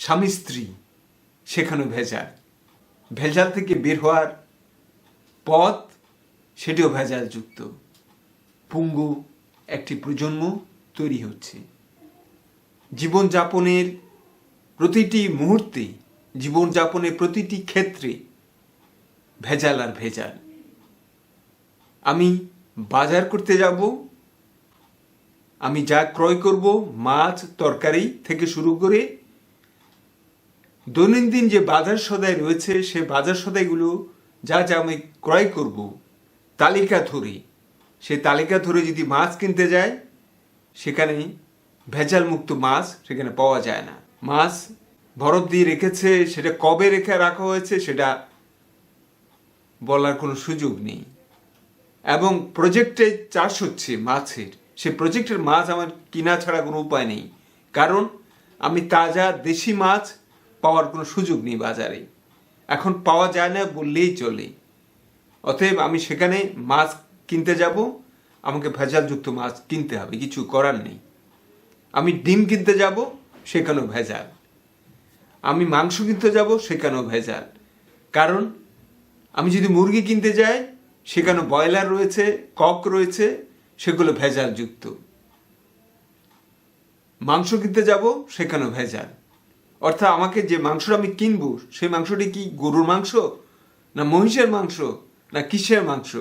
স্বামী স্ত্রী সেখানেও ভেজাল। ভেজাল থেকে বের হওয়ার পথ সেটিও ভেজালযুক্ত। পুঙ্গু একটি প্রজন্ম তৈরি হচ্ছে। জীবনযাপনের প্রতিটি মুহূর্তে, জীবনযাপনের প্রতিটি ক্ষেত্রে ভেজাল আর ভেজাল। আমি বাজার করতে যাব। আমি যা ক্রয় করব, মাছ, তরকারি থেকে শুরু করে দৈনন্দিন যে বাজার সদাই রয়েছে, সে বাজার সদাইগুলো যা যা আমি ক্রয় করব, তালিকা ধরে। সে তালিকা ধরে যদি মাছ কিনতে যায়, সেখানে ভেজাল মুক্ত মাছ সেখানে পাওয়া যায় না। মাছ বরফ দিয়ে রেখেছে, সেটা কবে রেখে রাখা হয়েছে, সেটা বলার কোনো সুযোগ নেই। এবং প্রজেক্টে চাষ হচ্ছে মাছের। সে প্রজেক্টের মাছ আমার কিনা ছাড়া কোনো উপায় নেই। কারণ আমি তাজা দেশি মাছ পাওয়ার কোনো সুযোগ নেই বাজারে। এখন পাওয়া যায় না বললেই চলে। অতএব আমি সেখানে মাছ কিনতে যাব, আমাকে ভেজালযুক্ত মাছ কিনতে হবে, কিছু করার নেই। আমি ডিম কিনতে যাব, সেখানেও ভেজাল। আমি মাংস কিনতে যাব, সেখানেও ভেজাল। কারণ আমি যদি মুরগি কিনতে যাই, সেখানে ব্রয়লার রয়েছে, কক রয়েছে, সেগুলো ভেজালযুক্ত। মাংস কিনতে যাব, সেখানেও ভেজাল। অর্থাৎ আমাকে যে মাংসটা আমি কিনবো, সেই মাংসটি কি গরুর মাংস? না মহিষের মাংস? না কিসের মাংস?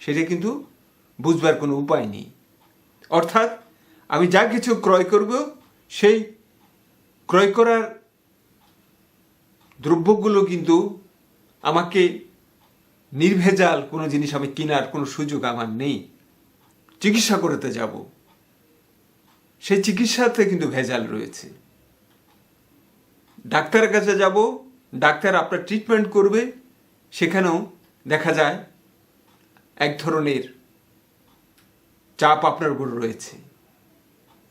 সেটা কিন্তু বুঝবার কোনো উপায় নেই। অর্থাৎ আমি যা কিছু ক্রয় করব, সেই ক্রয় করার দ্রব্যগুলো কিন্তু আমাকে নির্ভেজাল কোনো জিনিস আমি কেনার কোনো সুযোগ আমার নেই। চিকিৎসা করতে যাব। সেই চিকিৎসাতে কিন্তু ভেজাল রয়েছে। ডাক্তারের কাছে যাব, ডাক্তার আপনার ট্রিটমেন্ট করবে, সেখানেও দেখা যায় এক ধরনের চাপ আপনার উপর রয়েছে।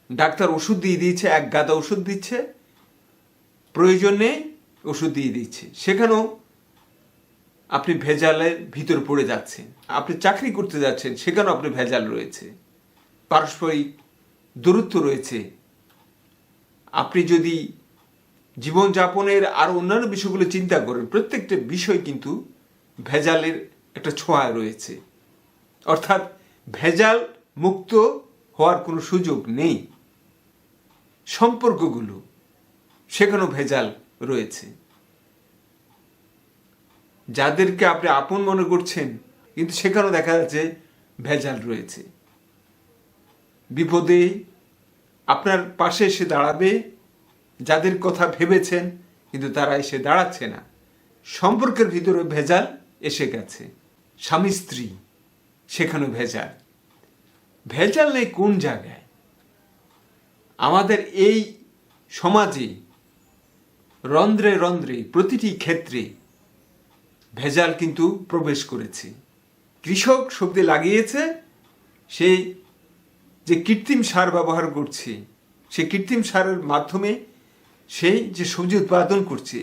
ডাক্তার ওষুধ দিয়ে দিয়েছে, এক গাদা ওষুধ দিচ্ছে, প্রয়োজনে ওষুধ দিয়ে দিচ্ছে সেখানেও আপনি ভেজালের ভিতর পড়ে যাচ্ছেন, আপনি চাকরি করতে যাচ্ছেন, সেখানেও আপনি ভেজাল রয়েছে। পারস্পরিক দূরত্ব রয়েছে। আপনি যদি জীবনযাপনের আর অন্যান্য বিষয়গুলো চিন্তা করেন, প্রত্যেকটা বিষয় কিন্তু ভেজালের একটা ছোঁয়া রয়েছে। অর্থাৎ ভেজাল মুক্ত হওয়ার কোনো সুযোগ নেই। সম্পর্কগুলো, সেখানেও ভেজাল রয়েছে। যাদেরকে আপনি আপন মনে করছেন, কিন্তু সেখানেও দেখা যাচ্ছে ভেজাল রয়েছে। বিপদে আপনার পাশে এসে দাঁড়াবে যাদের কথা ভেবেছেন, কিন্তু তারা এসে দাঁড়াচ্ছে না। সম্পর্কের ভিতরে ভেজাল এসে গেছে। স্বামী স্ত্রী, সেখানে ভেজাল। ভেজাল নেই কোন জায়গায়? আমাদের এই সমাজে রন্ধ্রে রন্ধ্রে, প্রতিটি ক্ষেত্রে ভেজাল কিন্তু প্রবেশ করেছে। কৃষক সবজি লাগিয়েছে সেই যে কৃত্রিম সার ব্যবহার করছে সেই কৃত্রিম সারের মাধ্যমে সেই যে সবজি উৎপাদন করছে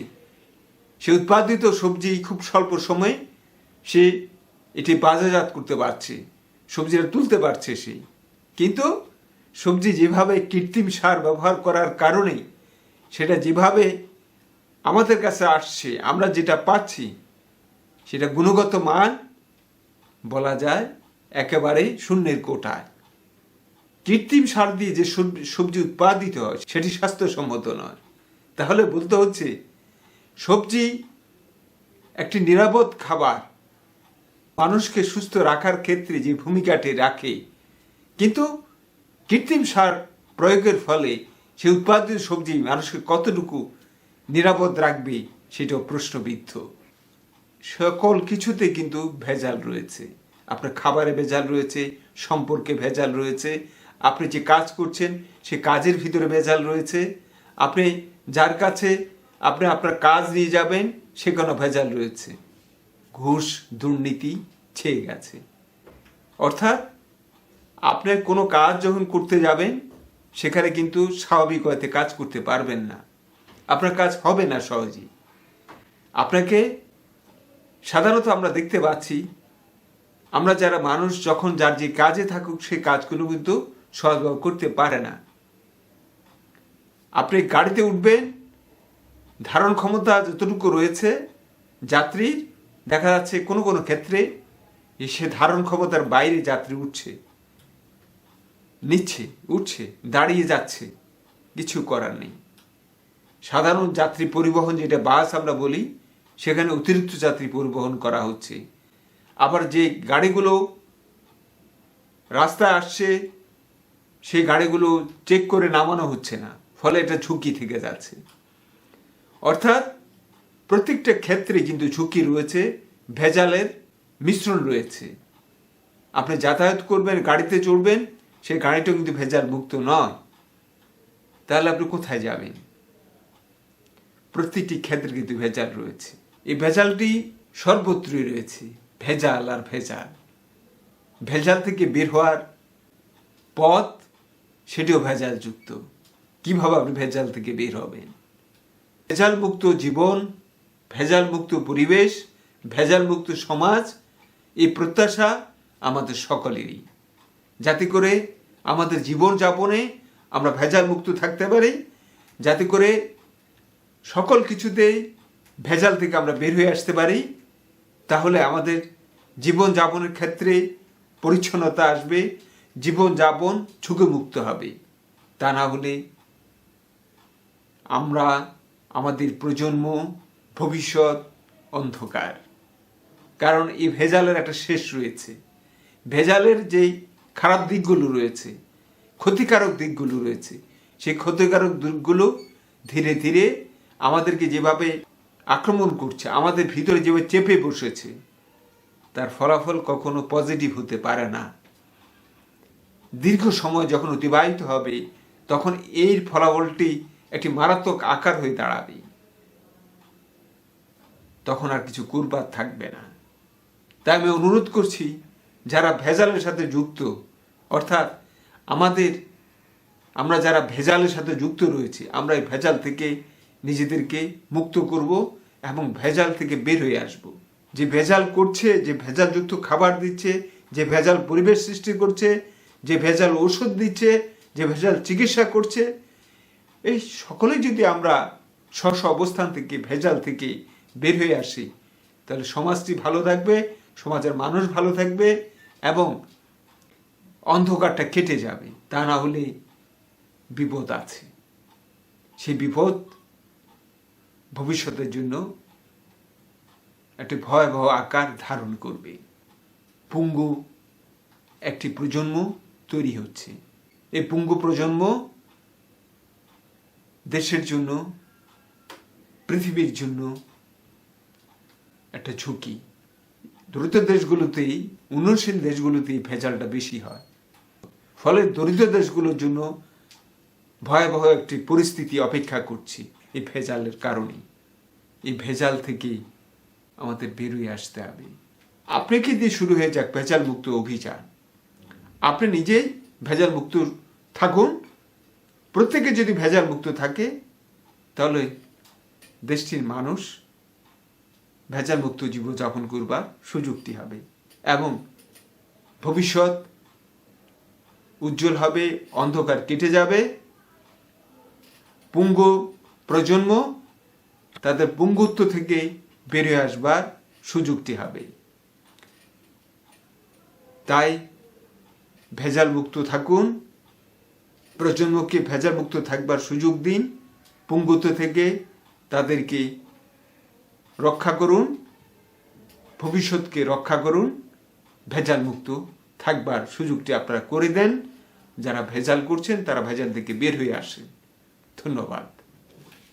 সে উৎপাদিত সবজি খুব স্বল্প সময়ে সে এটি বাজারজাত করতে পারছে, সবজিটা তুলতে পারছে সে। কিন্তু সবজি যেভাবে কৃত্রিম সার ব্যবহার করার কারণে সেটা যেভাবে আমাদের কাছে আসছে, আমরা যেটা পাচ্ছি, সেটা গুণগত মান বলা যায় একেবারেই শূন্যের কোটায়। কৃত্রিম সার দিয়ে যে সবজি উৎপাদিত হয়, সেটি স্বাস্থ্যসম্মত নয়। তাহলে বলতে হচ্ছে, সবজি একটি নিরাপদ খাবার, মানুষকে সুস্থ রাখার ক্ষেত্রে যে ভূমিকাটি রাখে, কিন্তু কৃত্রিম সার প্রয়োগের ফলে সে উৎপাদিত সবজি মানুষকে কতটুকু নিরাপদ রাখবে সেটাও প্রশ্নবিদ্ধ। সকল কিছুতে কিন্তু ভেজাল রয়েছে। আপনার খাবারে ভেজাল রয়েছে, সম্পর্কে ভেজাল রয়েছে, আপনি যে কাজ করছেন সে কাজের ভিতরে ভেজাল রয়েছে আপনি যার কাছে আপনি আপনার কাজ নিয়ে যাবেন সেখানে ভেজাল রয়েছে। ঘুষ, দুর্নীতি ছেয়ে গেছে। অর্থাৎ আপনার কোনো কাজ যখন করতে যাবেন, সেখানে কিন্তু স্বাভাবিক হয়তো কাজ করতে পারবেন না। আপনার কাজ হবে না সহজেই আপনাকে সাধারণত আমরা দেখতে পাচ্ছি, আমরা যারা মানুষ যখন যার যে কাজে থাকুক সেই কাজগুলো কিন্তু সহজভাবে করতে পারে না। আপনি গাড়িতে উঠবেন, ধারণ ক্ষমতা যতটুকু রয়েছে যাত্রীর দেখা যাচ্ছে কোনো কোনো ক্ষেত্রে সে ধারণ ক্ষমতার বাইরে যাত্রী উঠছে, নিচ্ছে, উঠছে, দাঁড়িয়ে যাচ্ছে, কিছু করার নেই। সাধারণ যাত্রী পরিবহন যেটা বাস আমরা বলি, সেখানে অতিরিক্ত যাত্রী পরিবহন করা হচ্ছে। আবার যে গাড়িগুলো রাস্তায় আসছে, সেই গাড়িগুলো চেক করে নামানো হচ্ছে না। ফলে এটা ঝুঁকি থেকে যাচ্ছে। অর্থাৎ প্রত্যেকটা ক্ষেত্রে কিন্তু ঝুঁকি রয়েছে, ভেজালের মিশ্রণ রয়েছে। আপনি যাতায়াত করবেন, গাড়িতে চড়বেন, সেই গাড়িটা কিন্তু ভেজাল মুক্ত নয়। তাহলে আপনি কোথায় যাবেন? প্রত্যেকটি ক্ষেত্রে কিন্তু ভেজাল রয়েছে। এই ভেজালটি সর্বত্রই রয়েছে, ভেজাল আর ভেজাল। ভেজাল থেকে বের হওয়ার পথ, সেটিও ভেজাল যুক্ত কীভাবে আপনি ভেজাল থেকে বের হবেন? ভেজাল মুক্ত জীবন ভেজাল মুক্ত পরিবেশ ভেজাল মুক্ত সমাজ, এই প্রত্যাশা আমাদের সকলেরই। যাতে করে আমাদের জীবন যাপনে আমরা ভেজাল মুক্ত থাকতে পারি, যাতে করে সকল কিছুতেই ভেজাল থেকে আমরা বের হয়ে আসতে পারি, তাহলে আমাদের জীবন যাপনের ক্ষেত্রে পরিচ্ছন্নতা আসবে জীবন যাপন ঝুঁকিমুক্ত হবে। তা না হলে আমরা আমাদের প্রজন্ম, ভবিষ্যৎ অন্ধকার। কারণ এই ভেজালের একটা শেষ রয়েছে। ভেজালের যেই খারাপ দিকগুলো রয়েছে, ক্ষতিকারক দিকগুলো রয়েছে, সেই ক্ষতিকারক দিকগুলো ধীরে ধীরে আমাদেরকে যেভাবে আক্রমণ করছে, আমাদের ভিতরে যেভাবে চেপে বসেছে, তার ফলাফল কখনো পজিটিভ হতে পারে না। দীর্ঘ সময় যখন অতিবাহিত হবে, তখন এই ফলাফলটি একটি মারাত্মক আকার হয়ে দাঁড়াবে। তখন আর কিছু করবার থাকবে না। তাই আমি অনুরোধ করছি, যারা ভেজালের সাথে যুক্ত, অর্থাৎ আমাদের, আমরা যারা ভেজালের সাথে যুক্ত রয়েছি, আমরা এই ভেজাল থেকে নিজেদেরকে মুক্ত করব এবং ভেজাল থেকে বের হয়ে আসব। যে ভেজাল করছে, যে ভেজালযুক্ত খাবার দিচ্ছে, যে ভেজাল পরিবেশ সৃষ্টি করছে, যে ভেজাল ঔষধ দিচ্ছে, যে ভেজাল চিকিৎসা করছে এই সকলেই যদি আমরা স্ব অবস্থান থেকে, ভেজাল থেকে বের হয়ে আসি, তাহলে সমাজটি ভালো থাকবে, সমাজের মানুষ ভালো থাকবে এবং অন্ধকারটা কেটে যাবে। তা না হলে বিপদ আছে। সেই বিপদ ভবিষ্যতের জন্য একটি ভয়াবহ আকার ধারণ করবে। পুঙ্গু একটি প্রজন্ম তৈরি হচ্ছে। এই পুঙ্গু প্রজন্ম দেশের জন্য, পৃথিবীর জন্য একটা ঝুঁকি। দরিদ্র দেশগুলোতেই, উন্নয়নশীল দেশগুলোতেই ভেজালটা বেশি হয়। ফলে দরিদ্র দেশগুলোর জন্য ভয়াবহ একটি পরিস্থিতি অপেক্ষা করছি এই ভেজালের কারণে এই ভেজাল থেকেই আমাদের বেরোয় আসতে হবে। আপনাকে দিয়ে শুরু হয়ে যাক ভেজাল মুক্ত অভিযান? আপনি নিজেই ভেজাল মুক্ত থাকুন। প্রত্যেকে যদি ভেজাল মুক্ত থাকে, তাহলে দেশটির মানুষ ভেজাল মুক্ত জীবনযাপন করবার সুযোগটি হবে এবং ভবিষ্যৎ উজ্জ্বল হবে, অন্ধকার কেটে যাবে। পুঙ্গ প্রজন্ম তাদের পুঙ্গুত্ব থেকে বেরিয়ে আসবার সুযোগটি হবে। তাই ভেজাল মুক্ত থাকুন প্রজন্মকে ভেজালমুক্ত থাকবার সুযোগ দিন, পুঙ্গুত থেকে তাদেরকে রক্ষা করুন, ভবিষ্যৎকে রক্ষা করুন, ভেজালমুক্ত থাকবার সুযোগটি আপনারা করে দেন। যারা ভেজাল করছেন, তারা ভেজাল থেকে বের হয়ে আসেন। ধন্যবাদ।